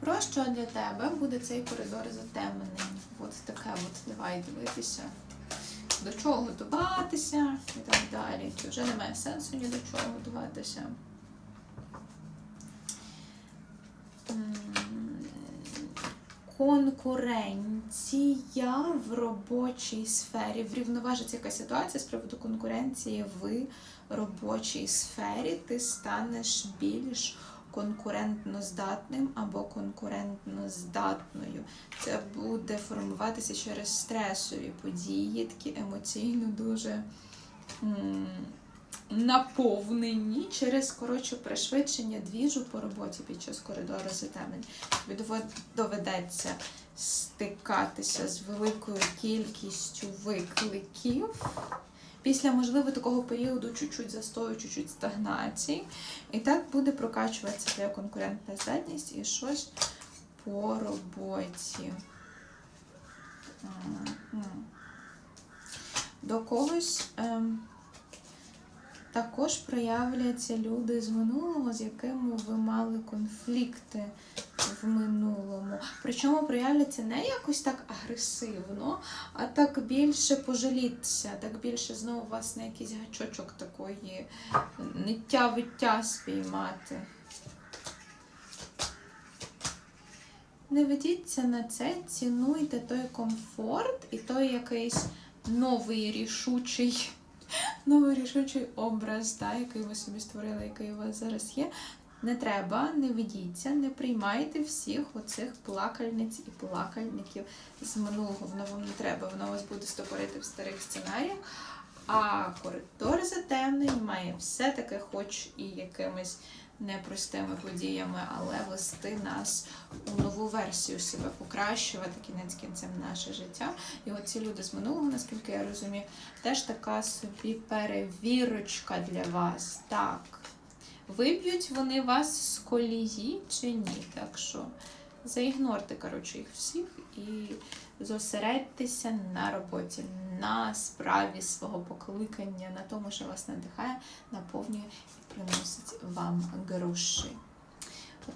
Про що для тебе буде цей коридор затемнений? От таке от давай дивитися. До чого готуватися і так далі. Чи вже немає сенсу ні до чого готуватися? Конкуренція в робочій сфері. Врівноважиться якась ситуація з приводу конкуренції в робочій сфері. Ти станеш більш конкурентно здатним або конкурентно здатною. Це буде формуватися через стресові події, такі емоційно дуже наповнені через коротше пришвидшення двіжу по роботі під час коридору затемнень. Тобі доведеться стикатися з великою кількістю викликів. Після, можливо, такого періоду чуть-чуть застою, чуть-чуть стагнації. І так буде прокачуватися твоя конкурентна здатність і щось по роботі. До когось ем, також проявляться люди з минулого, з якими ви мали конфлікти в минулому. Причому проявляться не якось так агресивно, а так більше пожалітися, так більше знову вас на якийсь гачочок такої ниття-виття спіймати. Не ведіться на це, цінуйте той комфорт і той якийсь новий рішучий, новий рішучий образ, та, який ви собі створили, який у вас зараз є. Не треба, не ведіться, не приймайте всіх оцих плакальниць і плакальників з минулого. Воно вам не треба, воно вас буде стопорити в старих сценаріях. А коридор затемнень має все-таки, хоч і якимись непростими подіями, але вести нас у нову версію себе, покращувати кінець кінцем наше життя. І от ці люди з минулого, наскільки я розумію, теж така собі перевірочка для вас. Так. Виб'ють вони вас з колії чи ні? Так що заігнорте, коротше, їх всіх і зосередьтеся на роботі, на справі свого покликання, на тому, що вас надихає, наповнює і приносить вам гроші.